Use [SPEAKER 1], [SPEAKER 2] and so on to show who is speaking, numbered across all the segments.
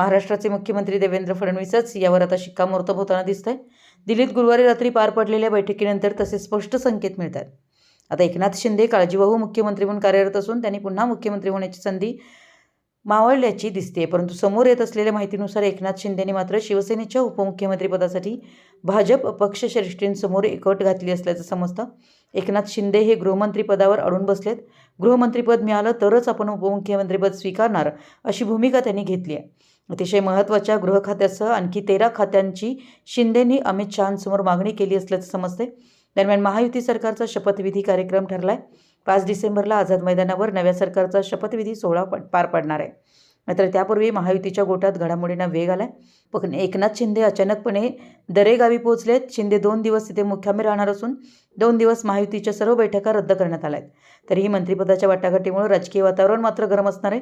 [SPEAKER 1] महाराष्ट्राचे मुख्यमंत्री देवेंद्र फडणवीसच यावर आता शिक्कामोर्तब होताना दिसत आहे दिल्लीत गुरुवारी रात्री पार पडलेल्या बैठकीनंतर तसे स्पष्ट संकेत मिळतात. आता एकनाथ शिंदे काळजीवाहू मुख्यमंत्री म्हणून कार्यरत असून त्यांनी पुन्हा मुख्यमंत्री होण्याची संधी मावळल्याची दिसते परंतु समोर येत असलेल्या माहितीनुसार एकनाथ शिंदेने मात्र शिवसेनेच्या उपमुख्यमंत्रीपदासाठी भाजप पक्षश्रेष्ठींसमोर एकवट घातली असल्याचं समजतं. एकनाथ शिंदे हे गृहमंत्रीपदावर अडून बसलेत. गृहमंत्रीपद मिळालं तरच आपण उपमुख्यमंत्रीपद स्वीकारणार अशी भूमिका त्यांनी घेतली आहे. अतिशय महत्त्वाच्या गृह खात्यासह आणखी तेरा खात्यांची शिंदेंनी अमित शहांसमोर मागणी केली असल्याचं समजते दरम्यान महायुती सरकारचा शपथविधी कार्यक्रम ठरला आहे पाच डिसेंबरला आझाद मैदानावर नव्या सरकारचा शपथविधी सोहळा प पार पडणार आहे. मात्र त्यापूर्वी महायुतीच्या गोटात घडामोडींना वेग आला पण एकनाथ शिंदे अचानकपणे दरेगावी पोहोचलेत. शिंदे दोन दिवस तिथे मुख्यामी राहणार असून दोन दिवस महायुतीच्या सर्व बैठका रद्द करण्यात आल्या आहेत तरीही मंत्रिपदाच्या वाटाघाटीमुळे राजकीय वातावरण मात्र गरम असणार आहे.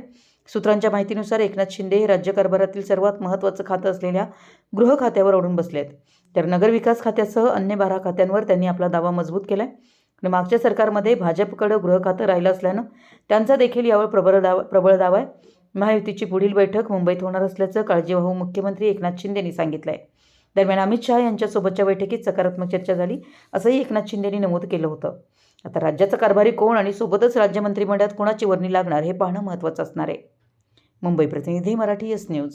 [SPEAKER 1] सूत्रांच्या माहितीनुसार एकनाथ शिंदे हे राज्यकारभारातील सर्वात महत्त्वाचं खातं असलेल्या गृह खात्यावर अडून बसले आहेत तर नगरविकास खात्यासह अन्य बारा खात्यांवर त्यांनी आपला दावा मजबूत केला आहे आणि मागच्या सरकारमध्ये भाजपकडं गृह खातं राहिलं असल्यानं त्यांचा देखील यावर प्रबळ दावा प्रबळ दावा आहे. महायुतीची पुढील बैठक मुंबईत होणार असल्याचं काळजीवाहू मुख्यमंत्री एकनाथ शिंदेंनी सांगितलं आहे दरम्यान अमित शहा यांच्यासोबतच्या बैठकीत सकारात्मक चर्चा झाली असंही एकनाथ शिंदेंनी नमूद केलं होतं. आता राज्याचा कारभारी कोण आणि सोबतच राज्य मंत्रिमंडळात कोणाची वर्णी लागणार हे पाहणं महत्त्वाचं असणार आहे. मुंबई प्रतिनिधी मराठी एस न्यूज.